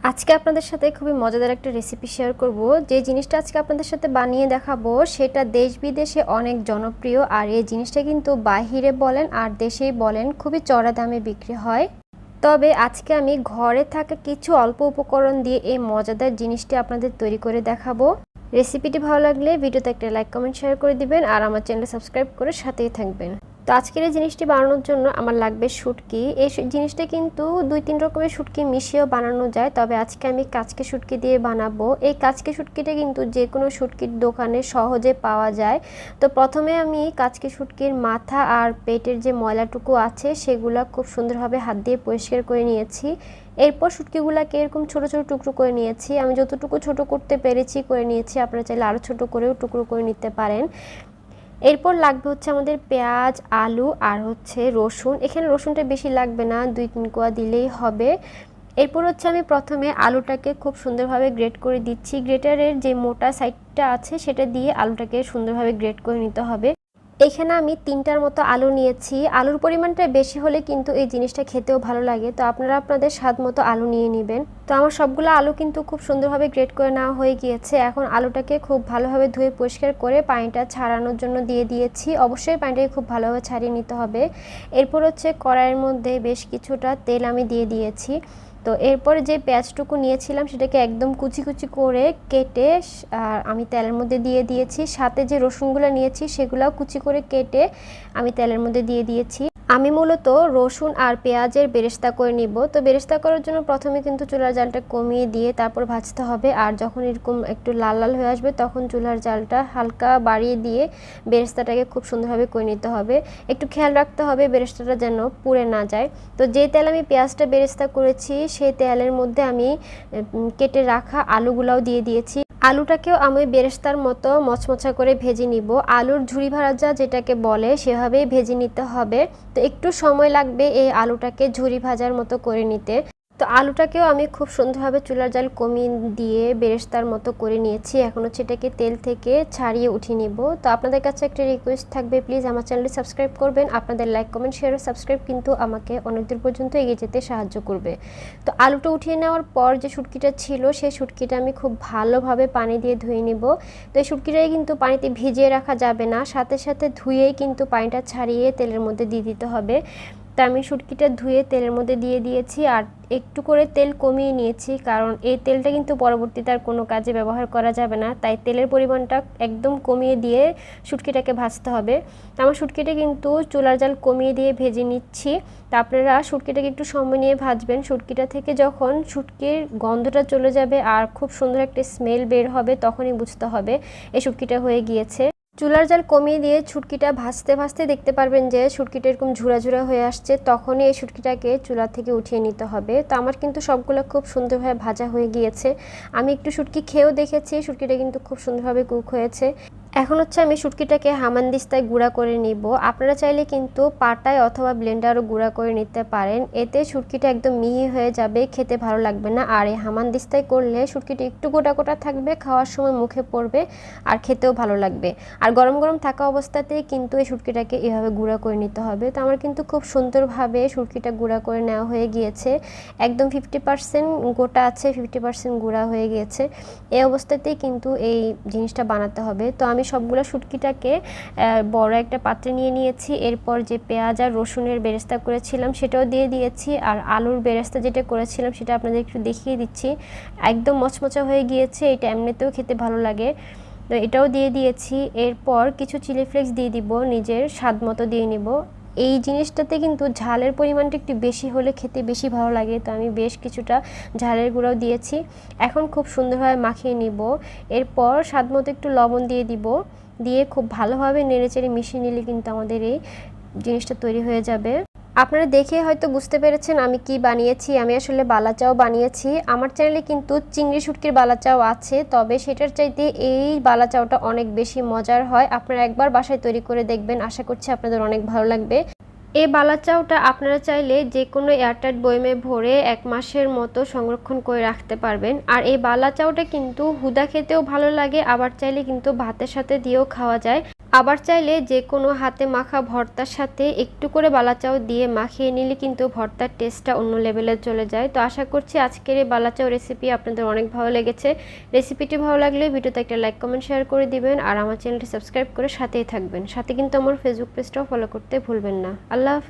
আজকে আপনাদের সাথে খুবই মজাদার একটা রেসিপি শেয়ার করব। যে জিনিসটা আজকে আপনাদের সাথে বানিয়ে দেখাবো, সেটা দেশ বিদেশে অনেক জনপ্রিয় আর এই জিনিসটা কিন্তু বাহিরে বলেন আর দেশেই বলেন খুবই চড়া দামে বিক্রি হয়। তবে আজকে আমি ঘরে থাকা কিছু অল্প উপকরণ দিয়ে এই মজাদার জিনিসটি আপনাদের তৈরি করে দেখাবো। রেসিপিটি ভালো লাগলে ভিডিওতে একটা লাইক কমেন্ট শেয়ার করে দিবেন আর আমার চ্যানেল সাবস্ক্রাইব করে সাথেই থাকবেন। তো আজকের এই জিনিসটি বানানোর জন্য আমার লাগবে শুটকি। এই জিনিসটা কিন্তু দুই তিন রকমের শুটকি মিশিয়েও বানানো যায়, তবে আজকে আমি কাচকে শুটকি দিয়ে বানাবো। এই কাচকে শুটকিটা কিন্তু যে কোনো শুটকির দোকানে সহজে পাওয়া যায়। তো প্রথমে আমি কাচকে শুটকির মাথা আর পেটের যে ময়লাটুকু আছে, সেগুলো খুব সুন্দরভাবে হাত দিয়ে পরিষ্কার করে নিয়েছি। এরপর শুটকিগুলোকে এরকম ছোট ছোট টুকরো করে নিয়েছি। আমি যতটুকু ছোট করতে পেরেছি করে নিয়েছি, আপনারা চাইলে আরও ছোট করেও টুকরো করে নিতে পারেন। এরপর লাগবে হচ্ছে আমাদের পেঁয়াজ, আলু আর হচ্ছে রসুন। এখানে রসুনটা বেশি লাগবে না, দুই তিন কোয়া দিলেই হবে। এরপর হচ্ছে আমি প্রথমে আলুটাকে খুব সুন্দরভাবে গ্রেট করে দিচ্ছি। গ্রেটারের যে মোটা সাইডটা আছে সেটা দিয়ে আলুটাকে সুন্দরভাবে গ্রেট করে নিতে হবে। এখানে আমি তিনটার মতো আলু নিয়েছি। আলুর পরিমাণটা বেশি হলে কিন্তু এই জিনিসটা খেতেও ভালো লাগে। তো আপনারা আপনাদের স্বাদ মতো আলু নিয়ে নেবেন। তো আমার সবগুলো আলু কিন্তু খুব সুন্দরভাবে গ্রেট করে নেওয়া হয়ে গিয়েছে। এখন আলুটাকে খুব ভালোভাবে ধুয়ে পরিষ্কার করে পানিটা ছাড়ানোর জন্য দিয়ে দিয়েছি। অবশ্যই পানিটাকে খুব ভালোভাবে ছাড়িয়ে নিতে হবে। এরপর হচ্ছে কড়াইয়ের মধ্যে বেশ কিছুটা তেল আমি দিয়ে দিয়েছি। তো এরপর যে পেঁয়াজটুকু নিয়েছিলাম সেটাকে একদম কুচি কুচি করে কেটে, আর আমি তেলের মধ্যে দিয়ে দিয়েছি। সাথে যে রসুনগুলো নিয়েছি সেগুলোও কুচি করে কেটে আমি তেলের মধ্যে দিয়ে দিয়েছি। আমি মূলত রসুন আর পেঁয়াজের বেরেস্তা করে নিব। তো বেরেস্তা করার জন্য প্রথমে কিন্তু চুলার জালটা কমিয়ে দিয়ে তারপর ভাজতে হবে। আর যখন এরকম একটু লাল লাল হয়ে আসবে তখন চুলার জালটা হালকা বাড়িয়ে দিয়ে বেরেস্তাটাকে খুব সুন্দরভাবে করে নিতে হবে। একটু খেয়াল রাখতে হবে বেরেস্তাটা যেন পুড়ে না যায়। তো যে তেল আমি পেঁয়াজটা বেরেস্তা করেছি, সেই তেলের মধ্যে আমি কেটে রাখা আলুগুলাও দিয়ে দিয়েছি। আলুটাকেও আমি বেরেস্তার মতো মচমচা করে ভেজে নিব। আলুর ঝুড়ি ভাজা যেটাকে বলে, সেভাবেই ভেজে নিতে হবে। তো একটু সময় লাগবে এই আলুটাকে ঝুড়ি ভাজার মতো করে নিতে। তো আলুটাকেও আমি খুব সুন্দরভাবে চুলার জাল কমিয়ে দিয়ে বেরেস্তার মতো করে নিয়েছি। এখন হচ্ছে এটাকে তেল থেকে ছাড়িয়ে উঠিয়ে নিব। তো আপনাদের কাছে একটা রিকোয়েস্ট থাকবে প্লিজ আমার চ্যানেলটি সাবস্ক্রাইব করবেন। আপনাদের লাইক কমেন্ট শেয়ার সাবস্ক্রাইব কিন্তু আমাকে অনেক দূর পর্যন্ত এগিয়ে যেতে সাহায্য করবে। তো আলুটা উঠিয়ে নেওয়ার পর যে শুটকিটা ছিল, সেই শুটকিটা আমি খুব ভালোভাবে পানি দিয়ে ধুয়ে নিব। তো এই শুটকিটাই কিন্তু পানিতে ভিজিয়ে রাখা যাবে না। সাথে সাথে ধুয়েই কিন্তু পানিটা ছাড়িয়ে তেলের মধ্যে দিয়ে দিতে হবে। তা আমি শুটকিটা ধুয়ে তেলের মধ্যে দিয়ে দিয়েছি আর একটু করে তেল কমিয়ে নিয়েছি, কারণ এই তেলটা কিন্তু পরবর্তীতে আর কোনো কাজে ব্যবহার করা যাবে না। তাই তেলের পরিমাণটা একদম কমিয়ে দিয়ে শুটকিটাকে ভাজতে হবে। আমার শুটকিটা কিন্তু চুলার জাল কমিয়ে দিয়ে ভেজে নিচ্ছি। তা আপনারা শুটকিটাকে একটু সময় নিয়ে ভাজবেন। শুটকিটা থেকে যখন শুটকির গন্ধটা চলে যাবে আর খুব সুন্দর একটা স্মেল বের হবে, তখনই বুঝতে হবে এই শুটকিটা হয়ে গিয়েছে। চুলার জাল কমিয়ে দিয়ে ছুটকিটা ভাসতে ভাসতে দেখতে পারবেন যে শুটকিটা এরকম ঝুরা ঝুরা হয়ে আসছে, তখনই এই শুটকিটাকে চুলা থেকে উঠিয়ে নিতে হবে। তো আমার কিন্তু সবগুলো খুব সুন্দরভাবে ভাজা হয়ে গিয়েছে। আমি একটু শুটকি খেয়েও দেখেছি শুটকিটা কিন্তু খুব সুন্দরভাবে কুক হয়েছে। এখন হচ্ছে আমি শুটকিটাকে হামানদিস্তায় গুঁড়া করে নিব। আপনারা চাইলে কিন্তু পাটায় অথবা ব্লেন্ডারও গুঁড়া করে নিতে পারেন। এতে শুটকিটা একদম মিহি হয়ে যাবে, খেতে ভালো লাগবে না। আর এই হামানদিস্তায় করলে শুটকিটা একটু গোটা গোটা থাকবে, খাওয়ার সময় মুখে পড়বে আর খেতেও ভালো লাগবে। আর গরম গরম থাকা অবস্থাতেই কিন্তু এই শুটকিটাকে এভাবে গুঁড়া করে নিতে হবে। তো আমার কিন্তু খুব সুন্দরভাবে শুটকিটা গুঁড়া করে নেওয়া হয়ে গিয়েছে। একদম ফিফটি পার্সেন্ট গোটা আছে ফিফটি পার্সেন্ট গুঁড়া হয়ে গিয়েছে। এই অবস্থাতেই কিন্তু এই জিনিসটা বানাতে হবে। তো আমি সবগুলো শুটকিটাকে বড় একটা পাত্রে নিয়ে নিয়েছি। এরপর যে পেঁয়াজ আর রসুনের বেরেস্তা করেছিলাম সেটাও দিয়ে দিয়েছি। আর আলুর বেরেস্তা যেটা করেছিলাম সেটা আপনাদের একটু দেখিয়ে দিচ্ছি। একদম মচমচা হয়ে গিয়েছে, এটা এমনিতেও খেতে ভালো লাগে। তো এটাও দিয়ে দিয়েছি। এরপর কিছু চিলি ফ্লেক্স দিয়ে দিব, নিজের স্বাদ মতো দিয়ে নিব। এই জিনিসটাতে কিন্তু ঝালের পরিমাণটা একটু বেশি হলে খেতে বেশি ভালো লাগে। তো আমি বেশ কিছুটা ঝালের গুঁড়াও দিয়েছি। এখন খুব সুন্দরভাবে মাখিয়ে নিব। এরপর স্বাদ মতো একটু লবণ দিয়ে দিব। দিয়ে খুব ভালোভাবে নেড়েচেড়ে মিশিয়ে নিলে কিন্তু আমাদের এই জিনিসটা তৈরি হয়ে যাবে। আপনারা দেখে হয়তো বুঝতে পেরেছেন আমি কি বানিয়েছি, আমি আসলে বালাচাও বানিয়েছি। আমার চ্যানেলে কিন্তু চিংড়ি শুটকির বালাচাও আছে, তবে সেটার চাইতে এই বালাচাওটা অনেক বেশি মজার হয়। আপনারা একবার বাসায় তৈরি করে দেখবেন, আশা করছি আপনাদের অনেক ভালো লাগবে। এই বালাচাওটা আপনারা চাইলে যে কোনো এয়ারটাইট বয়মে ভরে এক মাসের মতো সংরক্ষণ করে রাখতে পারবেন। আর এই বালাচাওটা কিন্তু হুদা খেতেও ভালো লাগে, আবার চাইলে কিন্তু ভাতের সাথে দিয়েও খাওয়া যায়। আবার চাইলে যে কোনো হাতে মাখা ভর্তার সাথে একটু করে বালাচাও দিয়ে মাখিয়ে নিলে কিন্তু ভর্তার টেস্টটা অন্য লেভেলে চলে যায়। তো আশা করছি আজকের এই বালাচাও রেসিপি আপনাদের অনেক ভালো লেগেছে। রেসিপিটি ভালো লাগলে ভিডিওতে একটা লাইক, কমেন্ট, শেয়ার করে দিবেন। আর আমার চ্যানেলটি সাবস্ক্রাইব করে সাথেই থাকবেন। সাথে কিন্তু আমার ফেসবুক পেজটাও ফলো করতে ভুলবেন না। আল্লাহ হাফেজ।